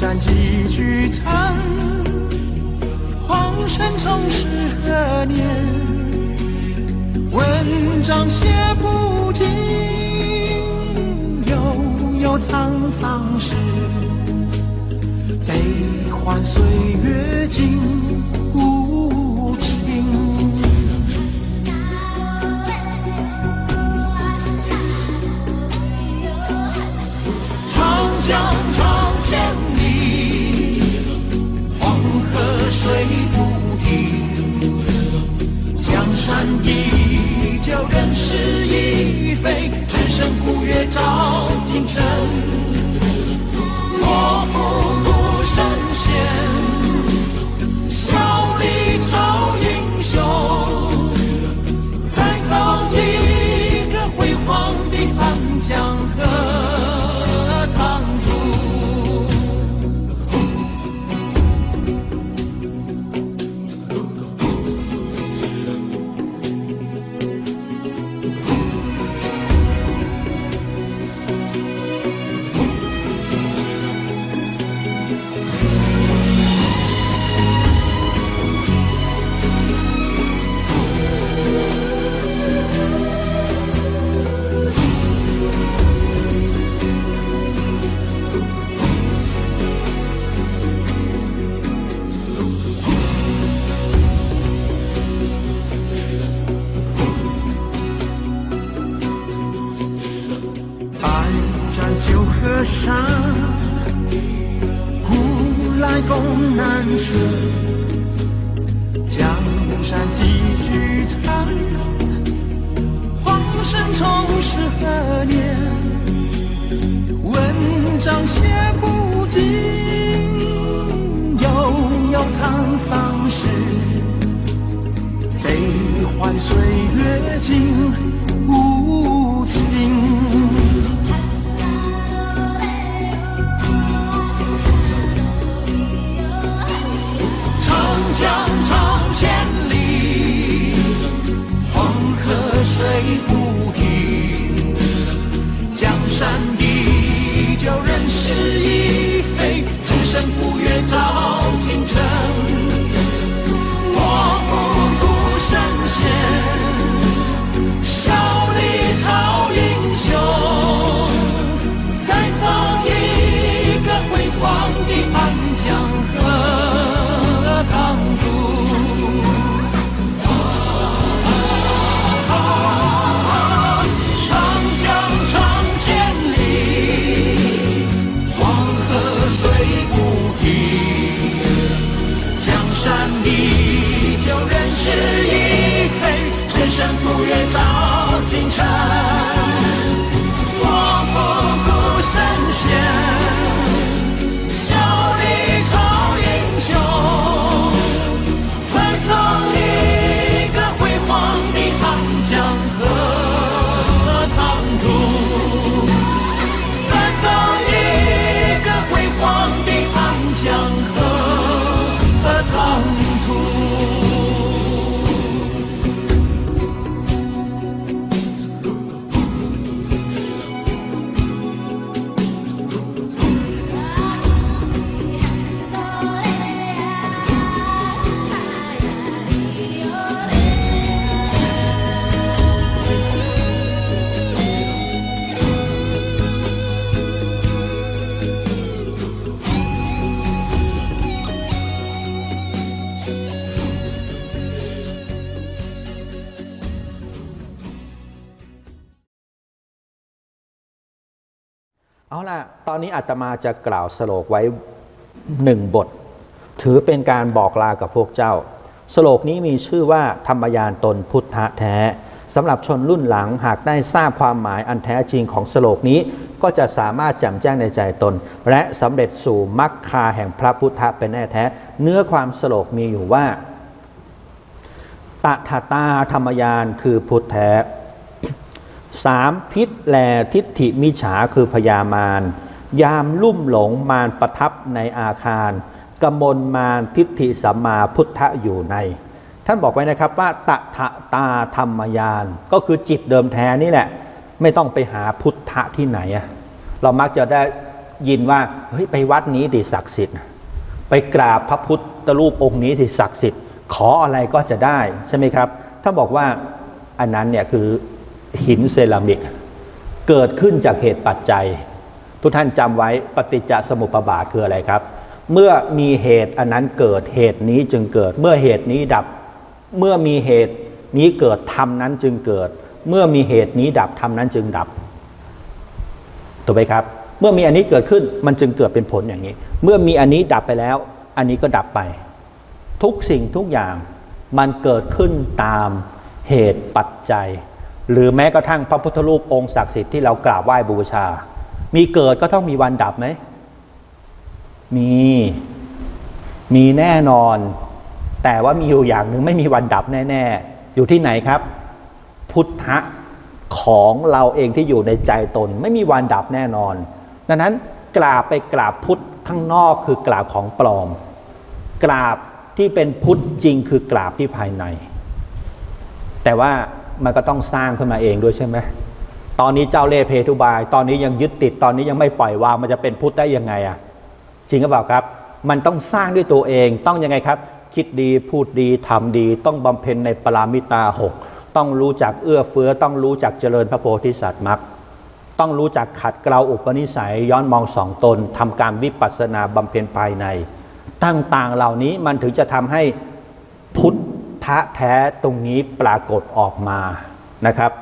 山几许残，黄尘总是何年？文章写不尽，悠悠沧桑事，悲欢岁月尽 เอาล่ะ ตอนนี้อาตมาจะกล่าวสโลกไว้หนึ่งบท ถือเป็นการบอกลากับพวกเจ้า สโลกนี้มีชื่อว่าธรรมยานตนพุทธะแท้สำหรับชนรุ่นหลังหากได้ทราบความหมายอันแท้จริงของสโลกนี้ก็จะสามารถแจ่มแจ้งในใจตน และสำเร็จสู่มรรคาแห่งพระพุทธะเป็นแน่แท้ เนื้อความสโลกมีอยู่ว่าตถาตาธรรมยานคือพุทธแท้ สามพิษแลทิฏฐิมิจฉาคือพยามาร ยามลุ่มหลงมารประทับในอาคารกมลมารทิฏฐิสัมมาพุทธะอยู่ใน ท่านบอกไว้นะครับว่าตถาตาธรรมยาน ก็คือจิตเดิมแท้นี่แหละ ไม่ต้องไปหาพุทธะที่ไหนอะเรามักจะได้ยินว่าเฮ้ยไปวัดนี้ดิศักดิ์สิทธิ์ ไปกราบพระพุทธรูปองค์นี้สิศักดิ์สิทธิ์ ขออะไรก็จะได้ใช่ไหมครับท่านบอกว่าอันนั้นเนี่ยคือ หินเซรามิก เกิดขึ้นจากเหตุปัจจัย ทุกท่านจำไว้ปฏิจจสมุปบาทคืออะไรครับ เมื่อมีเหตุอันนั้นเกิดเหตุนี้จึงเกิด เมื่อเหตุนี้ดับ เมื่อมีเหตุนี้เกิดธรรมนั้นจึงเกิด เมื่อมีเหตุนี้ดับธรรมนั้นจึงดับถูกไหมครับ เมื่อมีอันนี้เกิดขึ้นมันจึงเกิดเป็นผลอย่างนี้ เมื่อมีอันนี้ดับไปแล้ว อันนี้ก็ดับไป ทุกสิ่งทุกอย่างมันเกิดขึ้นตามเหตุปัจจัย หรือแม้กระทั่งพระพุทธรูปองค์ศักดิ์สิทธิ์ที่เรากราบไหว้บูชา มีเกิดก็ต้องมีวันดับไหม มี มีแน่นอน แต่ว่ามีอยู่อย่างหนึ่งไม่มีวันดับแน่ ๆ อยู่ที่ไหนครับ พุทธะของเราเองที่อยู่ในใจตน ไม่มีวันดับแน่นอน ดังนั้นกราบไปกราบพุทธข้างนอกคือกราบของปลอม กราบที่เป็นพุทธจริงคือกราบที่ภายใน แต่ว่า มันก็ต้องสร้างขึ้นมาเองด้วยใช่ไหมตอนนี้เจ้าเล่ห์เพทุบาย ตอนนี้ยังยึดติดตอนนี้ยังไม่ปล่อยวางมันจะเป็นพุทธได้ยังไงอะจริงหรือเปล่าครับ มันต้องสร้างด้วยตัวเองต้องยังไงครับ คิดดีพูดดีทำดี ต้องบำเพ็ญในปรามิตาหกต้องรู้จักเอื้อเฟื้อ ต้องรู้จักเจริญพระโพธิสัตว์มรรคต้องรู้จักขัดเกลาอุปนิสัย ย้อนมองสองตนทำการวิปัสสนาบำเพ็ญภายใน ต่างๆเหล่านี้มันถึงจะทำให้พุทธะแท้ตรงนี้ปรากฏออกมานะครับ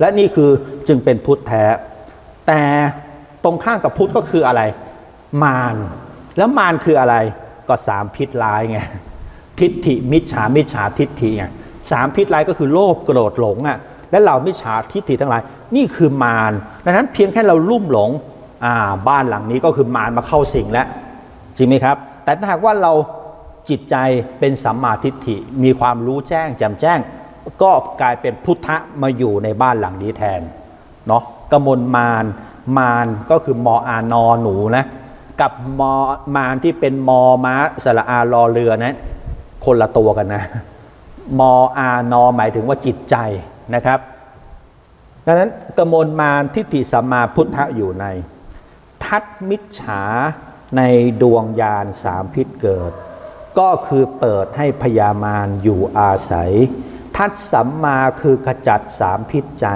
และนี่คือจึงเป็นพุทธแท้ แต่ตรงข้ามกับพุทธก็คืออะไร มารแล้วมารคืออะไรก็สามพิษร้ายไงทิฏฐิมิจฉามิจฉาทิฏฐิไงสามพิษร้ายก็คือโลภโกรธหลงอะและเหล่ามิจฉาทิฏฐิทั้งหลาย นี่คือมารดังนั้นเพียงแค่เราลุ่มหลงอ่าบ้านหลังนี้ก็คือมารมาเข้าสิงแล้วจริงไหมครับ แต่ถ้าหากว่าเรา จิตใจเป็นสัมมาทิฏฐิมีความรู้แจ้งแจ่มแจ้ง ก็กลายเป็นพุทธะมาอยู่ในบ้านหลังนี้แทนเนาะกมลมารมารก็คือมออานอหนูนะกับมอมารที่เป็นมอม้าสระอารอเรือนะคนละตัวกันนะมออานอหมายถึงว่าจิตใจนะครับดังนั้นกมลมารทิฏฐิสัมมาพุทธะอยู่ใน ทัดมิจฉาในดวงยานสามพิษเกิด ก็คือเปิดให้พยามารอยู่อาศัย ทัดสัมมาคือขจัดสามพิษใจ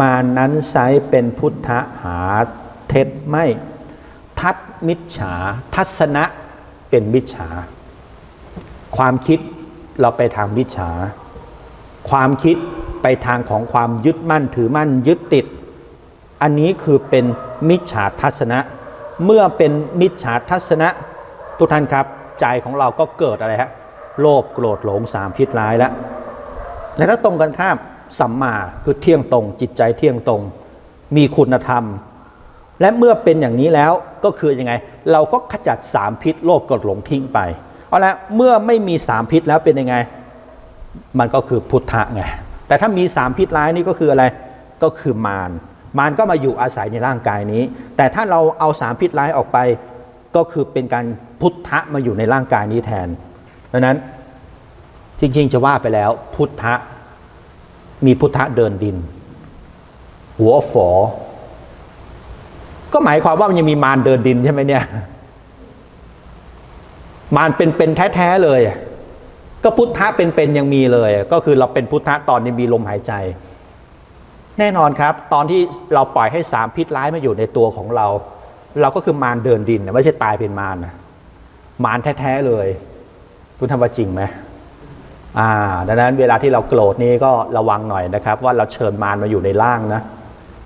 มานั้นไซเป็นพุทธหาเท็จไม่ ทัดมิจฉา ทัศนะเป็นมิจฉา ความคิดเราไปทางมิจฉา ความคิดไปทางของความยึดมั่นถือมั่นยึดติด อันนี้คือเป็นมิจฉาทัศนะ เมื่อเป็นมิจฉาทัศนะ ทุกท่านครับ ใจของเราก็เกิดอะไรฮะโลภโกรธหลงสามพิษร้ายแล้วและถ้าตรงกันข้ามสัมมาคือเที่ยงตรง จิตใจเที่ยงตรง มีคุณธรรม และเมื่อเป็นอย่างนี้แล้วก็คือยังไง เราก็ขจัดสามพิษโลภโกรธหลงทิ้งไปเอาละเมื่อไม่มีสามพิษแล้วเป็นยังไง มันก็คือพุทธะไงแต่ถ้ามีสามพิษร้ายนี่ก็คืออะไรก็คือมารมารก็มาอยู่อาศัยในร่างกายนี้ แต่ถ้าเราเอาสามพิษร้ายออกไป ก็คือเป็นการ พุทธะมาอยู่ในร่างกายนี้แทนดังนั้นจริงๆจะว่าไปแล้ว พุทธะมีพุทธะเดินดิน หัวฝอ ก็หมายความว่ามันยังมีมารเดินดินใช่ไหมเนี่ย มารเป็นเป็นแท้ๆเลย ก็พุทธะเป็นๆยังมีเลย ก็คือเราเป็นพุทธะตอนนี้มีลมหายใจ แน่นอนครับ ตอนที่เราปล่อยให้สามพิษร้ายมาอยู่ในตัวของเรา เราก็คือมารเดินดินไม่ใช่ตายเป็นมารนะ มารแท้ๆเลยคุณทำว่าจริงไหมอ่า ดังนั้นเวลาที่เราโกรธนี่ก็ระวังหน่อยนะครับ ว่าเราเชิญมารมาอยู่ในร่างนะ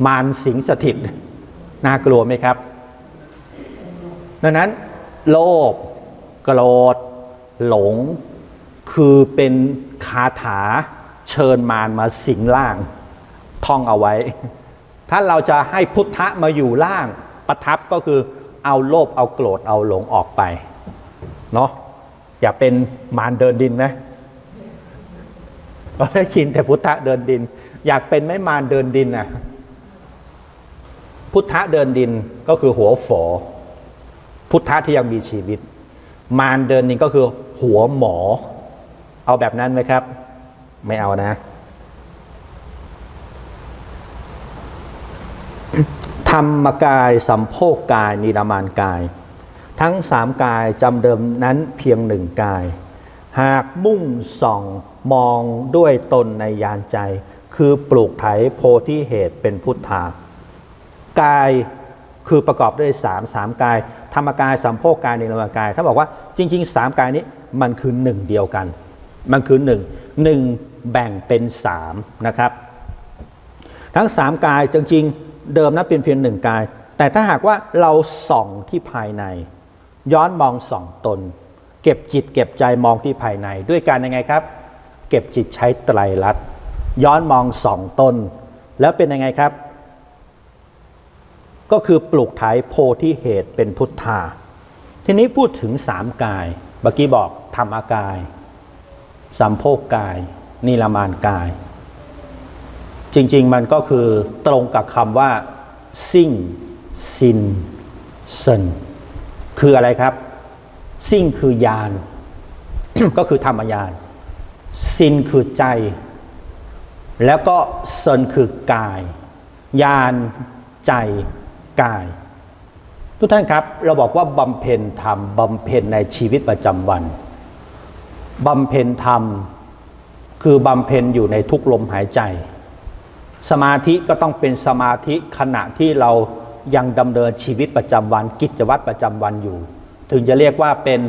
มารสิงสถิต น่ากลัวไหมครับ ดังนั้น โลภโกรธ หลง คือเป็นคาถาเชิญมารมาสิงร่าง ท่องเอาไว้ ถ้าเราจะให้พุทธะมาอยู่ล่าง ประทับก็คือเอาโลภเอาโกรธเอาหลงออกไป เนาะอย่าเป็นมารเดินดินนะเราได้ชินแต่พุทธะเดินดิน อยากเป็นไม่มารเดินดินนะพุทธะเดินดินก็คือหัวฝอ พุทธะที่ยังมีชีวิต มารเดินดินก็คือหัวหมอ เอาแบบนั้นไหมครับ ไม่เอานะธรรมกายสัมโพกกายนิรามานกาย ทั้งสามกายจำเดิมนั้นเพียงหนึ่งกาย หากมุ่งส่องมองด้วยตนในยานใจ คือปลูกไถโพธิเหตุเป็นพุทธากายคือประกอบด้วยสามสามกาย ธรรมกายสัมโพกกายนิรมกาย ถ้าบอกว่าจริงๆสามกายนี้มันคือหนึ่งเดียวกัน มันคือหนึ่งหนึ่งแบ่งเป็นสามนะครับ ทั้งสามกายจริงๆเดิมนั้นเป็นเพียงหนึ่งกาย แต่ถ้าหากว่าเราส่องที่ภายใน ย้อนมองสองตน เก็บจิตเก็บใจมองที่ภายใน ด้วยการยังไงครับ เก็บจิตใช้ไตรลัตน์ย้อนมองสองตน แล้วเป็นยังไงครับ ก็คือปลูกไถโพธิเหตุเป็นพุทธา ทีนี้พูดถึงสามกายเมื่อกี้บอกธรรมกายสัมโพกกาย นิรามานกาย จริงๆมันก็คือตรงกับคำว่าซิ่งซินเซน คืออะไรครับซิ่งคือยาน ก็คือธรรมยานซินคือใจ แล้วก็เซนคือกาย ยานใจกาย ทุกท่านครับ เราบอกว่าบำเพ็ญธรรมบำเพ็ญในชีวิตประจำวันบำเพ็ญธรรม คือบำเพ็ญอยู่ในทุกลมหายใจ สมาธิก็ต้องเป็นสมาธิขณะที่เรา ยังดำเนินชีวิตประจำวัน กิจวัตรประจำวันอยู่ ถึงจะเรียกว่าเป็น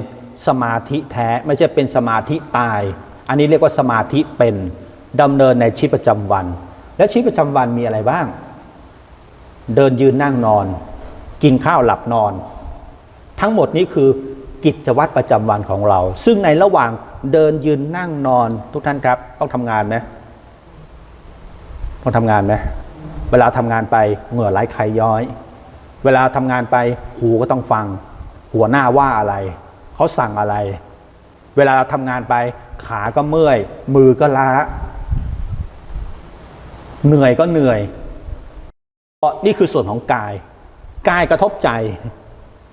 สมาธิแท้ไม่ใช่เป็นสมาธิตาย อันนี้เรียกว่าสมาธิเป็นดำเนินในชีวิตประจำวัน และชีวิตประจำวันมีอะไรบ้าง เดินยืนนั่งนอน กินข้าวหลับนอน ทั้งหมดนี้คือกิจวัตรประจำวันของเรา ซึ่งในระหว่างเดินยืนนั่งนอนทุกท่านครับ ต้องทำงานไหมต้องทำงานไหม เวลาทำงานไปเหงื่อไหลไขย้อย เวลาทำงานไปหูก็ต้องฟัง หัวหน้าว่าอะไร เขาสั่งอะไร เวลาเราทำงานไปขาก็เมื่อย มือก็ล้า เหนื่อยก็เหนื่อยเพราะนี่คือส่วนของกาย กายกระทบใจ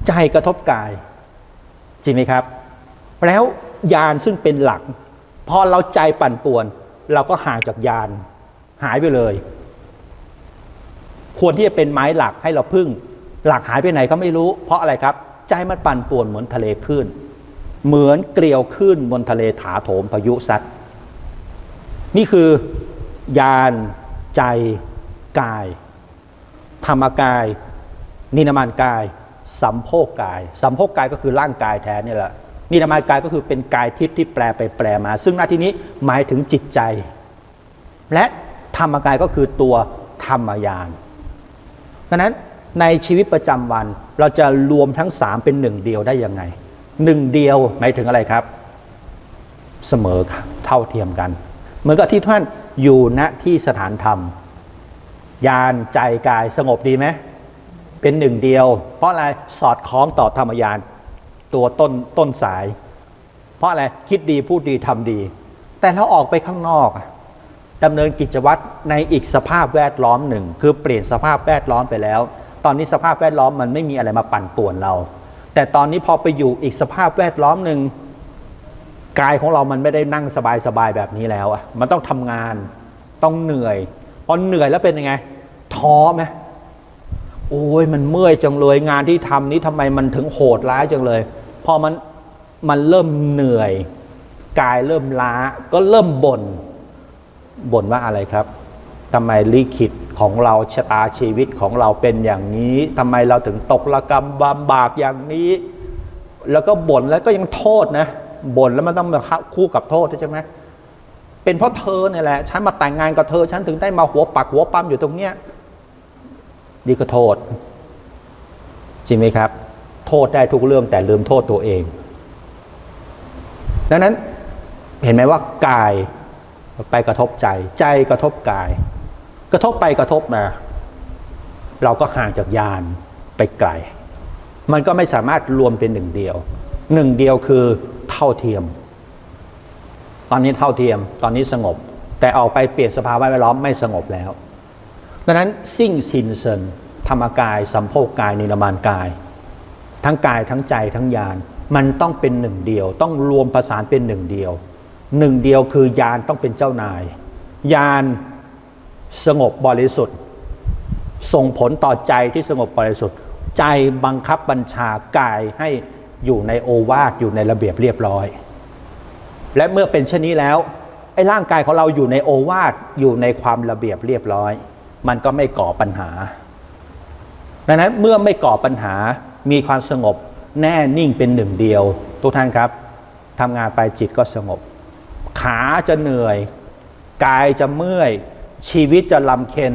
ใจกระทบกาย จริงไหมครับ แล้วยานซึ่งเป็นหลัก พอเราใจปั่นป่วน เราก็ห่างจากยานหายไปเลย ควรที่จะเป็นไม้หลักให้เราพึ่ง หลักหายไปไหนก็ไม่รู้ เพราะอะไรครับใจมันปั่นป่วนเหมือนทะเลคลื่นเหมือนเกลียวคลื่นบนทะเลถาโถมพายุซัดนี่คือยานใจกาย ธรรมกาย นินามานกาย สัมโพกกาย สัมโพกกายก็คือร่างกายแท้นี่แหละนินามานกายก็คือเป็นกายทิพย์ที่แปลไปแปลมา ซึ่งหน้าที่นี้หมายถึงจิตใจ และธรรมกายก็คือตัวธรรมยาน ดังนั้นในชีวิตประจำวันเราจะรวมทั้งสามเป็นหนึ่งเดียวได้ยังไงหนึ่งเดียวหมายถึงอะไรครับ เสมอเท่าเทียมกัน เหมือนกับที่ท่านอยู่ณที่สถานธรรม ยานใจกายสงบดีไหมเป็นหนึ่งเดียว เพราะอะไรสอดคล้องต่อธรรมยานตัวต้นต้นสาย เพราะอะไรคิดดีพูดดีทำดี แต่เราออกไปข้างนอกอะ ดำเนินกิจวัตรในอีกสภาพแวดล้อมหนึ่ง คือเปลี่ยนสภาพแวดล้อมไปแล้ว ตอนนี้สภาพแวดล้อมมันไม่มีอะไรมาปั่นป่วนเรา แต่ตอนนี้พอไปอยู่อีกสภาพแวดล้อมหนึ่งกายของเรามันไม่ได้นั่งสบายๆแบบนี้แล้วอะมันต้องทำงานต้องเหนื่อยพอเหนื่อยแล้วเป็นยังไง ท้อไหมโอ้ยมันเมื่อยจังเลยงานที่ทำนี้ทำไมมันถึงโหดร้ายจังเลย พอมันมันเริ่มเหนื่อย กายเริ่มล้าก็เริ่มบ่น บ่นว่าอะไรครับทำไมลิขิตของเราชะตาชีวิตของเราเป็นอย่างนี้ทำไมเราถึงตกระกรรมบำบากอย่างนี้ แล้วก็บ่นแล้วก็ยังโทษนะบ่นแล้วมันต้องมาคู่กับโทษใช่ไหมเป็นเพราะเธอเนี่ยแหละฉันมาแต่งงานกับเธอ ฉันถึงได้มาหัวปักหัวปั๊มอยู่ตรงเนี้ยนี่ก็โทษจริงไหมครับ โทษได้ทุกเรื่องแต่ลืมโทษตัวเอง ดังนั้นเห็นไหมว่ากาย ไปกระทบใจ ใจกระทบกาย กระทบไปกระทบมา เราก็ห่างจากยานไปไกล มันก็ไม่สามารถรวมเป็นหนึ่งเดียว หนึ่งเดียวคือเท่าเทียม ตอนนี้เท่าเทียม ตอนนี้สงบ แต่ออกไปเปลี่ยนสภาวะแวดล้อมไม่สงบแล้ว ดังนั้นสิ่งสินเซินธรรมกายสัมโพกกายนิรมานกาย ทั้งกายทั้งใจทั้งญาณมันต้องเป็นหนึ่งเดียว ต้องรวมประสานเป็นหนึ่งเดียว หนึ่งเดียวคือญาณต้องเป็นเจ้านายญาณสงบบริสุทธิ์ ส่งผลต่อใจที่สงบบริสุทธิ์ ใจบังคับบัญชากายให้อยู่ในโอวาทอยู่ในระเบียบเรียบร้อย และเมื่อเป็นเช่นนี้แล้วไอ้ร่างกายของเราอยู่ในโอวาทอยู่ในความระเบียบเรียบร้อย มันก็ไม่ก่อปัญหา ดังนั้นเมื่อไม่ก่อปัญหามีความสงบแน่นิ่งเป็นหนึ่งเดียว ทุกท่านครับทำงานไปจิตก็สงบ ขาจะเหนื่อย กายจะเมื่อย ชีวิตจะลำเค็น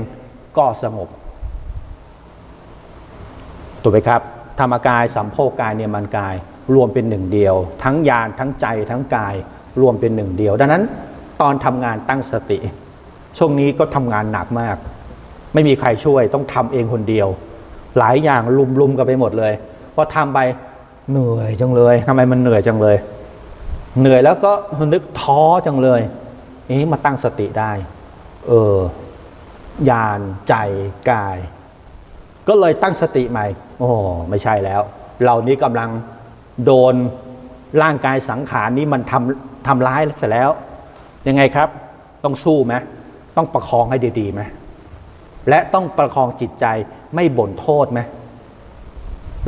ก็สงบถูกไหมครับ ธรรมกายสัมโพกายเนียมันกาย รวมเป็นหนึ่งเดียว ทั้งญาณทั้งใจทั้งกายรวมเป็นหนึ่งเดียว ดังนั้นตอนทำงานตั้งสติ ช่วงนี้ก็ทำงานหนักมาก ไม่มีใครช่วยต้องทำเองคนเดียว หลายอย่างลุมๆกันไปหมดเลยพอทำไปเหนื่อยจังเลยทำไมมันเหนื่อยจังเลย เหนื่อยแล้วก็นึกท้อจังเลยเอ๊ะมาตั้งสติได้ เออญาณใจกาย ก็เลยตั้งสติใหม่ โอ้ไม่ใช่แล้ว เรานี้กำลังโดนร่างกายสังขารนี้มันทำทำร้ายเสร็จแล้ว ยังไงครับ ต้องสู้ไหมต้องประคองให้ดีๆไหมและต้องประคองจิตใจไม่บ่นโทษไหม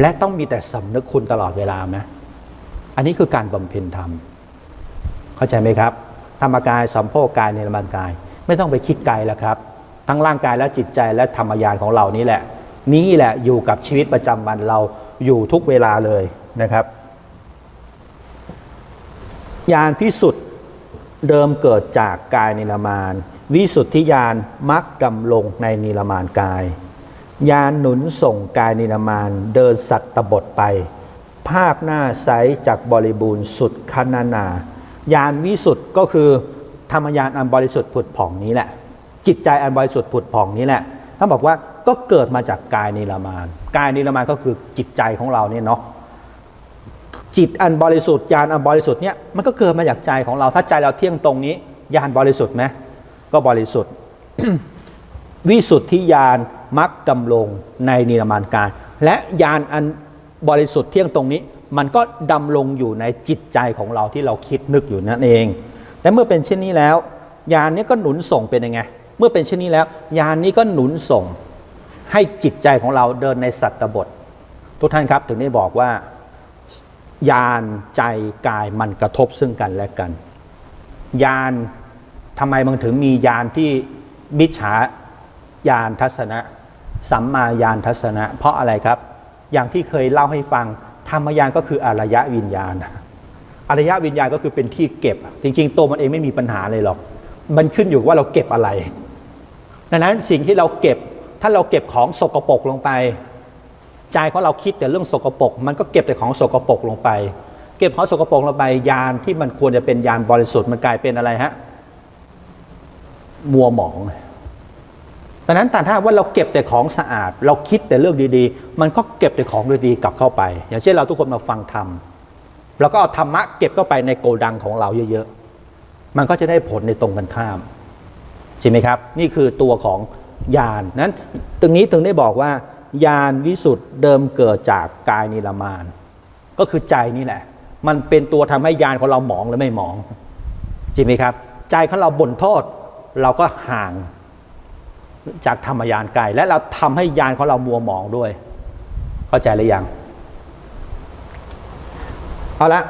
และต้องมีแต่สำนึกคุณตลอดเวลาไหมอันนี้คือการบำเพ็ญธรรม เข้าใจไหมครับ ธรรมกายสัมโพกกายเนรมันกาย ไม่ต้องไปคิดไกลแล้วครับ ทั้งร่างกายและจิตใจและธรรมยานของเรานี่แหละ นี่แหละอยู่กับชีวิตประจำวันเราอยู่ทุกเวลาเลยนะครับยานพิสุทธิ์เดิมเกิดจากกายนิรมาน วิสุทธิยานมักดำลงในนิรมานกาย ยานหนุนส่งกายนิรมานเดินสัตตบทไป ภาพหน้าใสจากบริบูรณ์สุดคณนา ยานวิสุทธ์ก็คือธรรมยานอันบริสุทธิ์ผุดผ่องนี้แหละ จิตใจอันบริสุทธิ์ผุดผ่องนี้แหละท่านบอกว่าก็เกิดมาจากกายนิรมาน กายนิรมานก็คือจิตใจของเราเนี่ยเนาะจิตอันบริสุทธิ์ญาณอันบริสุทธิ์เนี่ยมันก็เกิดมาจากใจของเราถ้าใจเราเที่ยงตรงนี้ญาณบริสุทธิ์ไหมก็บริสุทธิ์ วิสุทธิญาณมักดำลงในนิรมานกายและญาณอันบริสุทธิ์เที่ยงตรงนี้ มันก็ดำลงอยู่ในจิตใจของเราที่เราคิดนึกอยู่นั่นเอง และเมื่อเป็นเช่นนี้แล้วญาณนี้ก็หนุนส่งเป็นยังไง เมื่อเป็นเช่นนี้แล้วญาณนี้ก็หนุนส่ง ให้จิตใจของเราเดินในสัตตบท ทุกท่านครับถึงได้บอกว่าญาณใจกายมันกระทบซึ่งกันและกันญาณทำไมมันถึงมีญาณที่มิจฉาญาณทัศนะ สัมมาญาณทัศนะ เพราะอะไรครับ อย่างที่เคยเล่าให้ฟัง ธรรมญาณก็คืออารยะวิญญาณอารยะวิญญาณก็คือเป็นที่เก็บ จริง ๆ ตัวมันเองไม่มีปัญหาเลยหรอก มันขึ้นอยู่ว่าเราเก็บอะไร ดังนั้นสิ่งที่เราเก็บ ถ้าเราเก็บของสกปรกลงไป ใจของเราคิดแต่เรื่องสกปรก มันก็เก็บแต่ของสกปรกลงไป เก็บของสกปรกลงไปยานที่มันควรจะเป็นยานบริสุทธิ์มันกลายเป็นอะไรฮะ มัวหมอง ดังนั้นแต่ถ้าว่าเราเก็บแต่ของสะอาด เราคิดแต่เรื่องดีๆ มันก็เก็บแต่ของดีๆกลับเข้าไป อย่างเช่นเราทุกคนมาฟังธรรมเราก็เอาธรรมะเก็บเข้าไปในโกดังของเราเยอะๆ มันก็จะได้ผลในตรงกันข้ามใช่ไหมครับ นี่คือตัวของญาณนั้นตรงนี้ถึงได้บอกว่าญาณวิสุทธ์เดิมเกิดจากกายนิรมาน ก็คือใจนี่แหละ มันเป็นตัวทำให้ญาณของเราหมองหรือไม่หมองจริงไหมครับ ใจของเราบ่นโทษเราก็ห่าง จากธรรมยานกายและเราทำให้ญาณของเรามัวหมองด้วย เข้าใจหรือยังเอาละ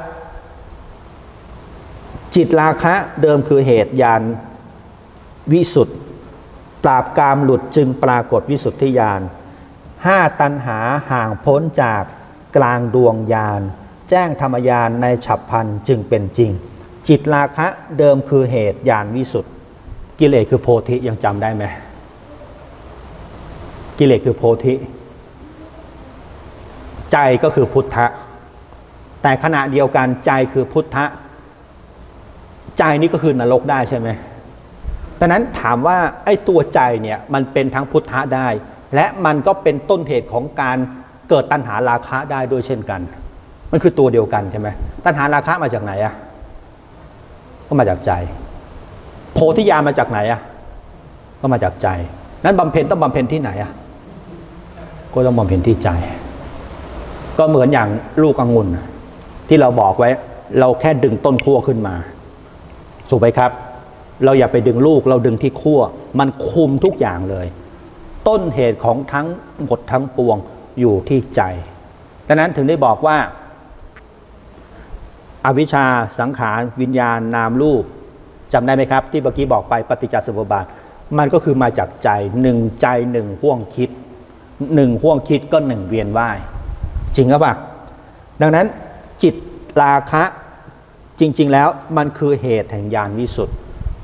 จิตราคะเดิมคือเหตุญาณวิสุทธ์ปราบกามหลุดจึงปรากฏวิสุทธิญาณห้าตันหาห่างพ้นจากกลางดวงญาณแจ้งธรรมญาณในฉับพันจึงเป็นจริง จิตราคะเดิมคือเหตุญาณวิสุทธ์กิเลสคือโพธิยังจำได้ไหม กิเลสคือโพธิ ใจก็คือพุทธะ แต่ขณะเดียวกันใจคือพุทธะ ใจนี่ก็คือนรกได้ใช่ไหมดังนั้นถามว่าไอ้ตัวใจเนี่ยมันเป็นทั้งพุทธะได้ และมันก็เป็นต้นเหตุของการเกิดตัณหาราคะได้ด้วยเช่นกัน มันคือตัวเดียวกันใช่ไหมตัณหาราคะมาจากไหนอะก็มาจากใจ โพธิญาณมาจากไหนอะก็มาจากใจ นั้นบำเพ็ญต้องบำเพ็ญที่ไหนอะ ก็ต้องบำเพ็ญที่ใจ ก็เหมือนอย่างลูกองุ่นที่เราบอกไว้ เราแค่ดึงต้นขั้วขึ้นมาถูกไหมครับ เราอย่าไปดึงลูกเราดึงที่ขั้วมันคุมทุกอย่างเลย ต้นเหตุของทั้งหมดทั้งปวงอยู่ที่ใจดังนั้นถึงได้บอกว่า อวิชชาสังขารวิญญาณนามรูปจำได้ไหมครับ ที่เมื่อกี้บอกไปปฏิจจสมุปบาทมันก็คือมาจากใจหนึ่งใจหนึ่งห่วงคิด หนึ่งห่วงคิดก็หนึ่งเวียนว่าย จริงหรือเปล่าดังนั้นจิตราคะจริง ๆ แล้วมันคือเหตุแห่งญาณวิสุทธ์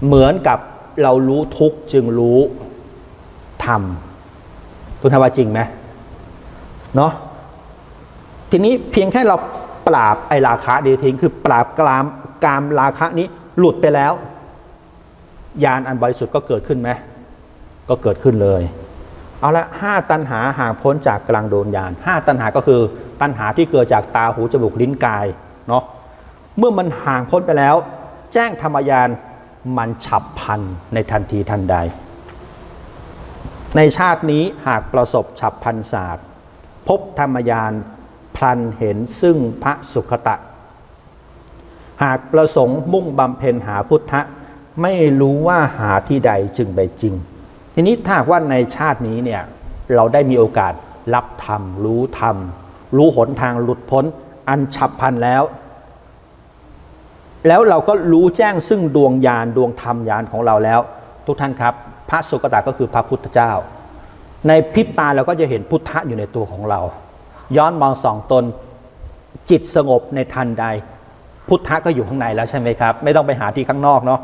เหมือนกับเรารู้ทุกจึงรู้ธรรมคุณทว่าจริงไหมเนาะทีนี้เพียงแค่เราปราบไอราคะเดียวทิ้งคือปราบกรามกามราคะนี้หลุดไปแล้วญาณอันบริสุทธิ์ก็เกิดขึ้นไหมก็เกิดขึ้นเลย เอาละห้าตันหาห่างพ้นจากกลางโดนยานห้าตันหาก็คือตันหาที่เกิดจากตาหูจมูกลิ้นกายเนาะเมื่อมันห่างพ้นไปแล้ว แจ้งธรรมยานมันฉับพันในทันทีทันใด ในชาตินี้หากประสบฉับพันศาสตร์พบธรรมยานพลันเห็นซึ่งพระสุขตะ หากประสงค์มุ่งบำเพ็ญหาพุทธะ ไม่รู้ว่าหาที่ใดจึงไปจริง ทีนี้ถ้าว่าในชาตินี้เนี่ยเราได้มีโอกาสรับธรรม รู้ธรรม รู้หนทางหลุดพ้น อันฉับพลันแล้ว แล้วเราก็รู้แจ้งซึ่งดวงญาณดวงธรรมญาณของเราแล้ว ทุกท่านครับ พระสุกตะก็คือพระพุทธเจ้า ในพริบตาเราก็จะเห็นพุทธะอยู่ในตัวของเรา ย้อนมองสองตนจิตสงบในทันใด พุทธะก็อยู่ข้างในแล้วใช่ไหมครับ ไม่ต้องไปหาที่ข้างนอกเนาะ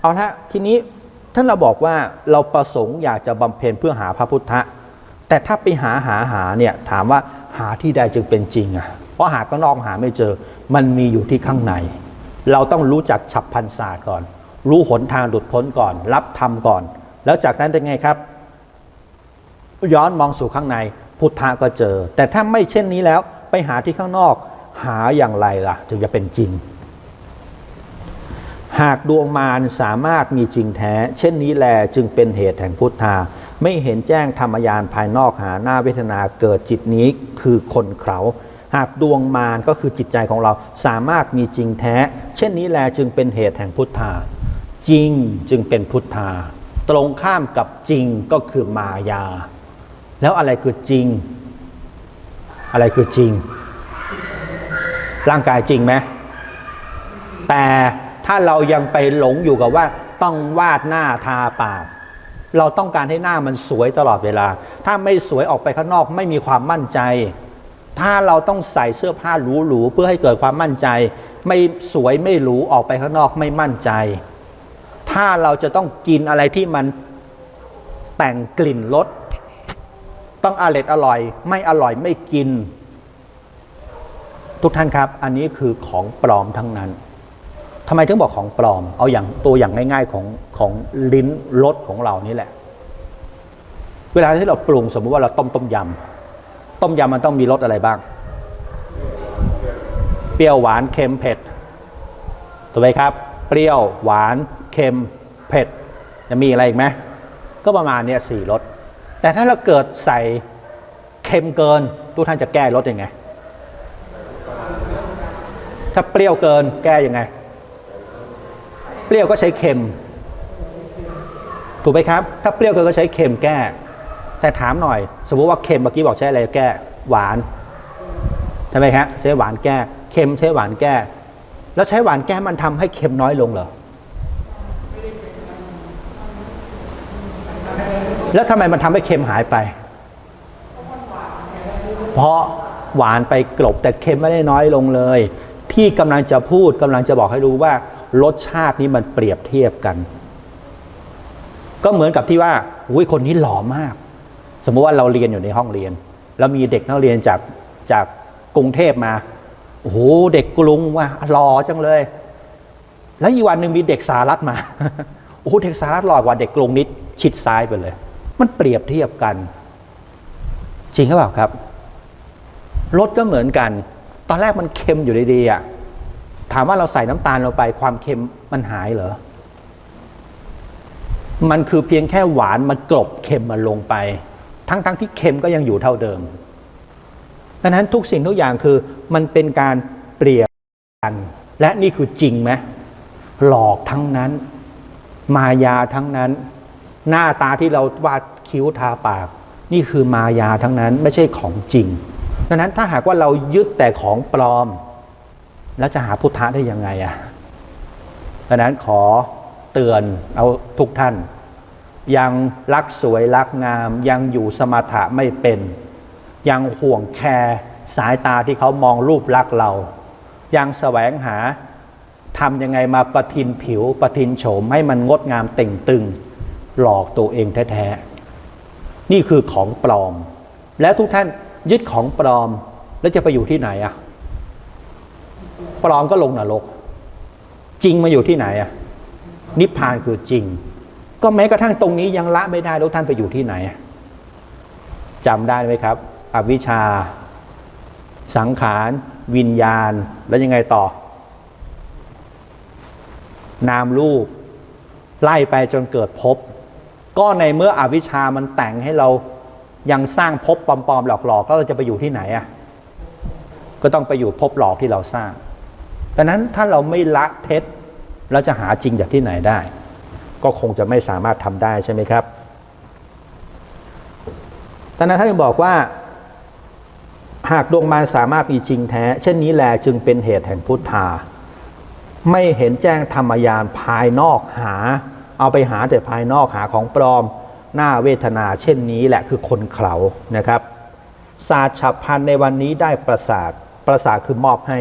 เอาละทีนี้ ท่านเราบอกว่าเราประสงค์อยากจะบำเพ็ญเพื่อหาพระพุทธะ แต่ถ้าไปหาหาหาเนี่ยถามว่าหาที่ใดจึงเป็นจริงอะ เพราะหาข้างนอกหาไม่เจอ มันมีอยู่ที่ข้างใน เราต้องรู้จักฉับพันศาสตร์ก่อน รู้หนทางหลุดพ้นก่อน รับธรรมก่อน แล้วจากนั้นเป็นไงครับ ย้อนมองสู่ข้างในพุทธะก็เจอ แต่ถ้าไม่เช่นนี้แล้วไปหาที่ข้างนอกหาอย่างไรล่ะ ถึงจะเป็นจริง หากดวงมารสามารถมีจริงแท้ เช่นนี้แลจึงเป็นเหตุแห่งพุทธา ไม่เห็นแจ้งธรรมยานภายนอกหาหน้าเวทนาเกิดจิตนี้คือคนเขาหากดวงมารก็คือจิตใจของเราสามารถมีจริงแท้ เช่นนี้แลจึงเป็นเหตุแห่งพุทธา จริงจึงเป็นพุทธา ตรงข้ามกับจริงก็คือมายา แล้วอะไรคือจริง อะไรคือจริง ร่างกายจริงไหมแต่ ถ้าเรายังไปหลงอยู่กับว่าต้องวาดหน้าทาปาก เราต้องการให้หน้ามันสวยตลอดเวลา ถ้าไม่สวยออกไปข้างนอกไม่มีความมั่นใจ ถ้าเราต้องใส่เสื้อผ้าหรูๆเพื่อให้เกิดความมั่นใจ ไม่สวยไม่หรูออกไปข้างนอกไม่มั่นใจ ถ้าเราจะต้องกินอะไรที่มันแต่งกลิ่นรสต้องอร่อยอร่อย ไม่อร่อยไม่กิน ทุกท่านครับ อันนี้คือของปลอมทั้งนั้น ทำไมถึงบอกของปลอม เอาอย่างตัวอย่างง่าย ๆของของลิ้นรสของเรานี่แหละ เวลาที่เราปรุงสมมติว่าเราต้มต้มยำต้มยำมันต้องมีรสอะไรบ้าง เปรี้ยวหวานเค็มเผ็ดถูกไหมครับ เปรี้ยวหวานเค็มเผ็ดจะมีอะไรอีกไหมก็ประมาณเนี้ยสี่รสแต่ถ้าเราเกิดใส่เค็มเกินทุกท่านจะแก้รสยังไง ถ้าเปรี้ยวเกินแก้ยังไง ปรี้ยวก็ใช้เค็ม ถูกไหมครับ ถ้าเปรี้ยวก็ใช้เค็มแก้ แต่ถามหน่อย สมมติว่าเค็มเมื่อกี้บอกใช้อะไรแก้ หวานใช่ไหมครับใช้หวานแก้ เค็มใช้หวานแก้ แล้วใช้หวานแก้มันทำให้เค็มน้อยลงเหรอแล้วทำไมมันทำให้เค็มหายไป เพราะหวานไปกลบแต่เค็มไม่ได้น้อยลงเลย ที่กำลังจะพูดกำลังจะบอกให้รู้ว่า รสชาตินี้มันเปรียบเทียบกัน ก็เหมือนกับที่ว่าอุ้ยคนนี้หล่อมาก สมมุติว่าเราเรียนอยู่ในห้องเรียน แล้วมีเด็กนักเรียนจากจากกรุงเทพมาโอ้โหเด็กกรุงว่าหล่อจังเลย แล้วอีกวันหนึ่งมีเด็กสารัฐมาโอ้โหเด็กสารัฐหล่อกว่าเด็กกรุงนิดชิดซ้ายไปเลย มันเปรียบเทียบกัน จริงหรือเปล่าครับรสก็เหมือนกัน ตอนแรกมันเค็มอยู่ดีๆอะ ถามว่าเราใส่น้ำตาลลงไปความเค็มมันหายเหรอ มันคือเพียงแค่หวานมันกลบเค็มมันลงไป ทั้งๆที่เค็มก็ยังอยู่เท่าเดิมดังนั้นทุกสิ่งทุกอย่างคือมันเป็นการเปรียบกันและนี่คือจริงไหมหลอกทั้งนั้น มายาทั้งนั้น หน้าตาที่เราวาดคิ้วทาปาก นี่คือมายาทั้งนั้นไม่ใช่ของจริงดังนั้นถ้าหากว่าเรายึดแต่ของปลอม แล้วจะหาพุทธะได้ยังไงอะดังนั้นขอเตือนเอาทุกท่าน ยังรักสวยรักงาม ยังอยู่สมถะไม่เป็น ยังห่วงแคร์สายตาที่เขามองรูปลักษ์เรา ยังแสวงหาทำยังไงมาประทินผิวประทินโฉมให้มันงดงามเต่งตึง หลอกตัวเองแท้ๆนี่คือของปลอม และทุกท่านยึดของปลอมแล้วจะไปอยู่ที่ไหนอะ ปลอมก็ลงนรก จริงมาอยู่ที่ไหนอะนิพพานคือจริง ก็แม้กระทั่งตรงนี้ยังละไม่ได้แล้วท่านไปอยู่ที่ไหนจำได้ไหมครับ อวิชชา สังขาร วิญญาณ แล้วยังไงต่อ นามรูป ไล่ไปจนเกิดภพก็ในเมื่ออวิชชามันแต่งให้เรายังสร้างภพปลอมๆหลอกๆก็เราจะไปอยู่ที่ไหนอะก็ต้องไปอยู่ภพหลอกที่เราสร้าง ดังนั้นถ้าเราไม่ละเท็จเราจะหาจริงจากที่ไหนได้ ก็คงจะไม่สามารถทำได้ใช่ไหมครับดังนั้นท่านยังบอกว่า หากดวงมารสามารถมีจริงแท้ เช่นนี้แลจึงเป็นเหตุแห่งพุทธา ไม่เห็นแจ้งธรรมยานภายนอกหา เอาไปหาแต่ภายนอกหาของปลอมหน้าเวทนาเช่นนี้แหละคือคนเขานะครับศาสตร์ฉับพันในวันนี้ได้ประสาทประสาทคือมอบให้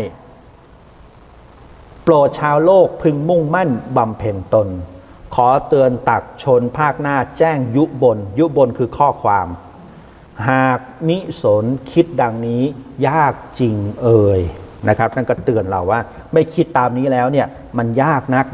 รดชาวโลกพึงมุ่งมั่นบำเพ็ญตน ขอเตือนตักชนภาคหน้าแจ้งยุบน ยุบนคือข้อความ หากมิสนคิดดังนี้ยากจริงเอ่ยนะครับนั่นก็เตือนเราว่า ไม่คิดตามนี้แล้วเนี่ยมันยากนัก